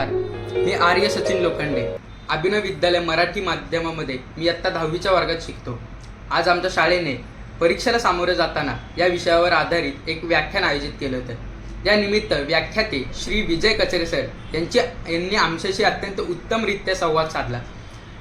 नमस्कार. मी आर्य सचिन लोखंडे. अभिनव विद्यालय मराठी माध्यमामध्ये मी आत्ता दहावीच्या वर्गात शिकतो. आज आमच्या शाळेने परीक्षेला सामोरे जाताना या विषयावर आधारित एक व्याख्यान आयोजित केलं होतं. या निमित्त व्याख्याते श्री विजय कचरे सर यांची यांनी आमच्याशी अत्यंत उत्तमरित्या संवाद साधला.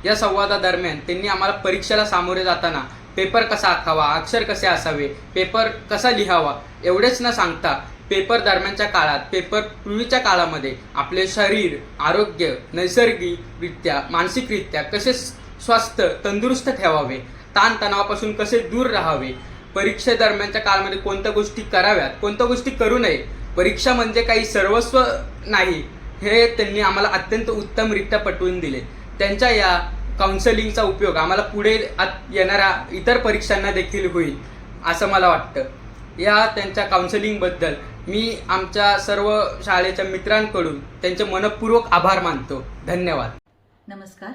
या संवादादरम्यान त्यांनी आम्हाला परीक्षेला सामोरे जाताना पेपर कसा आखावा अक्षर कसे असावे पेपर कसा लिहावा एवढेच न सांगता पेपर दरम्यानच्या काळात पेपर पूर्वीच्या काळामध्ये आपले शरीर आरोग्य नैसर्गिकरित्या मानसिकरित्या कसे स्वास्थ्य तंदुरुस्त ठेवावे ताणतणावापासून कसे दूर राहावे परीक्षेदरम्यानच्या काळामध्ये कोणत्या गोष्टी कराव्यात कोणत्या गोष्टी करू नये परीक्षा म्हणजे काही सर्वस्व नाही हे त्यांनी आम्हाला अत्यंत उत्तमरित्या पटवून दिले. त्यांच्या या काउन्सिलिंगचा उपयोग आम्हाला पुढे आत- येणाऱ्या इतर परीक्षांना देखील होईल असं मला वाटतं. या त्यांच्या काउन्सिलिंगबद्दल मी आमच्या सर्व शाळेच्या मित्रांकडून त्यांचे मनपूर्वक आभार मानतो. धन्यवाद. नमस्कार.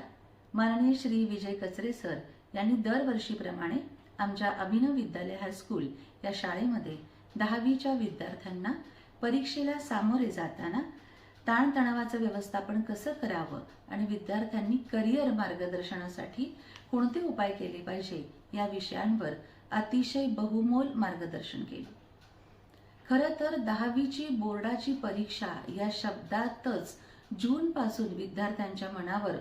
माननीय श्री विजय कचरे सर यांनी दरवर्षीप्रमाणे आमच्या अभिनव विद्यालय हायस्कूल या शाळेमध्ये दहावीच्या विद्यार्थ्यांना परीक्षेला सामोरे जाताना ताणतणावाचं व्यवस्थापन कसं करावं आणि विद्यार्थ्यांनी करिअर मार्गदर्शनासाठी कोणते उपाय केले पाहिजे या विषयांवर अतिशय बहुमोल मार्गदर्शन केले. खरं तर दहावीची बोर्डाची परीक्षा या शब्दातच जून पासून विद्यार्थ्यांच्या मनावर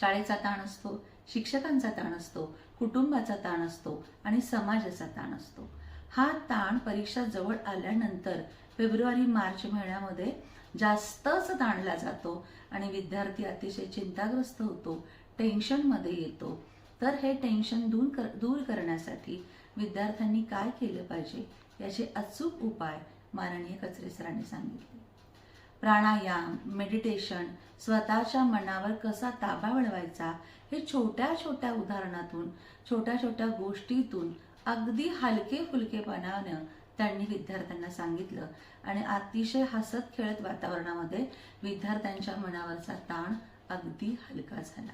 शाळेचा ताण असतो शिक्षकांचा ताण असतो कुटुंबाचा ताण असतो आणि समाजाचा ताण असतो. हा ताण परीक्षा जवळ आल्यानंतर फेब्रुवारी मार्च महिन्यामध्ये जास्तच ताणला जातो आणि विद्यार्थी अतिशय चिंताग्रस्त होतो टेन्शनमध्ये येतो. तर हे टेन्शन दूर कर दूर करण्यासाठी विद्यार्थ्यांनी काय केलं पाहिजे? याचे अचूक उपाय माननीय कचरे सरांनी सांगितले. प्राणायाम मेडिटेशन स्वतःच्या मनावर कसा ताबा मिळवायचा हे छोट्या छोट्या उदाहरणातून छोट्या छोट्या गोष्टीतून अगदी हलके फुलकेपणानं त्यांनी विद्यार्थ्यांना सांगितलं. आणि अतिशय हसत खेळत वातावरणामध्ये विद्यार्थ्यांच्या मनावरचा ताण अगदी हलका झाला.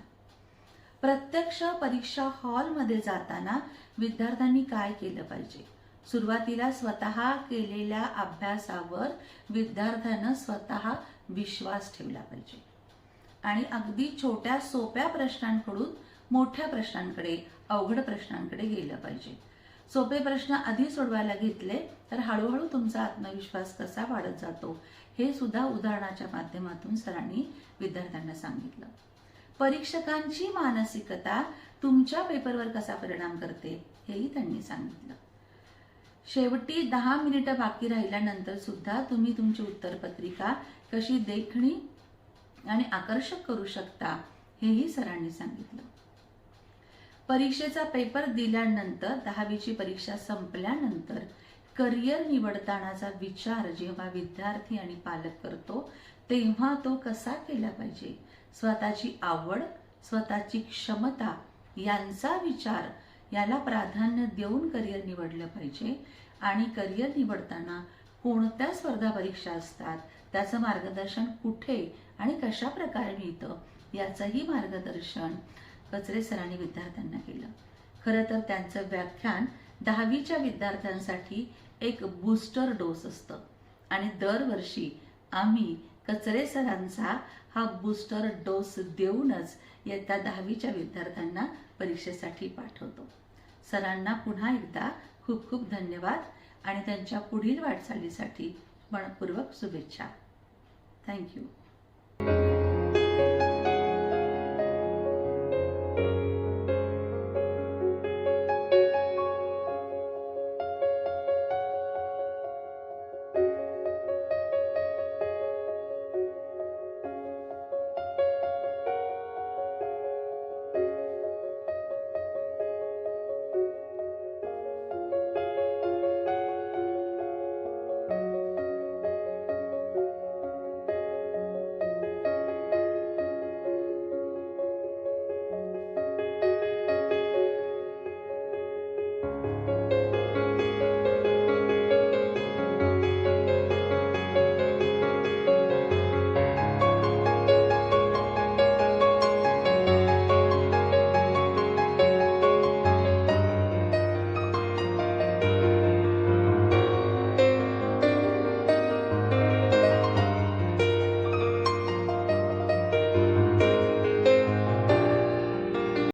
प्रत्यक्ष परीक्षा हॉलमध्ये जाताना विद्यार्थ्यांनी काय केलं पाहिजे? सुरुवातीला स्वतः केलेल्या अभ्यासावर विद्यार्थ्यानं स्वतः विश्वास ठेवला पाहिजे. आणि अगदी छोट्या सोप्या प्रश्नांकडून मोठ्या प्रश्नांकडे अवघड प्रश्नांकडे गेलं पाहिजे. सोपे प्रश्न आधी सोडवायला घेतले तर हळूहळू तुमचा आत्मविश्वास कसा वाढत जातो हे सुद्धा उदाहरणाच्या माध्यमातून सरांनी विद्यार्थ्यांना सांगितलं. परीक्षकांची मानसिकता तुमच्या पेपरवर कसा परिणाम करते हेही त्यांनी सांगितलं. शेवटी दहा मिनिटं बाकी राहिल्यानंतर सुद्धा तुम्ही तुमची उत्तरपत्रिका कशी देखणी आणि आकर्षक करू शकता हेही सरांनी सांगितलं. परीक्षेचा पेपर दिल्यानंतर दहावीची परीक्षा संपल्यानंतर करिअर निवडतानाचा विचार जेव्हा विद्यार्थी आणि पालक करतो तेव्हा तो कसा केला पाहिजे? स्वतःची आवड स्वतःची क्षमता यांचा विचार याला प्राधान्य देऊन करिअर निवडलं पाहिजे. आणि करिअर निवडताना कोणत्या स्पर्धा परीक्षा असतात त्याचं मार्गदर्शन कुठे आणि कशा प्रकारे मिळतं याचंही मार्गदर्शन कचरे सरांनी विद्यार्थ्यांना केलं. खरं तर त्यांचं व्याख्यान दहावीच्या विद्यार्थ्यांसाठी एक बूस्टर डोस असतं. आणि दरवर्षी आम्ही कचरे सरांचा हा बूस्टर डोस देऊनच येत्या दहावीच्या विद्यार्थ्यांना परीक्षेसाठी पाठवतो. सरांना पुन्हा एकदा खूप खूप धन्यवाद आणि त्यांच्या पुढील वाटचालीसाठी मनपूर्वक शुभेच्छा. थँक्यू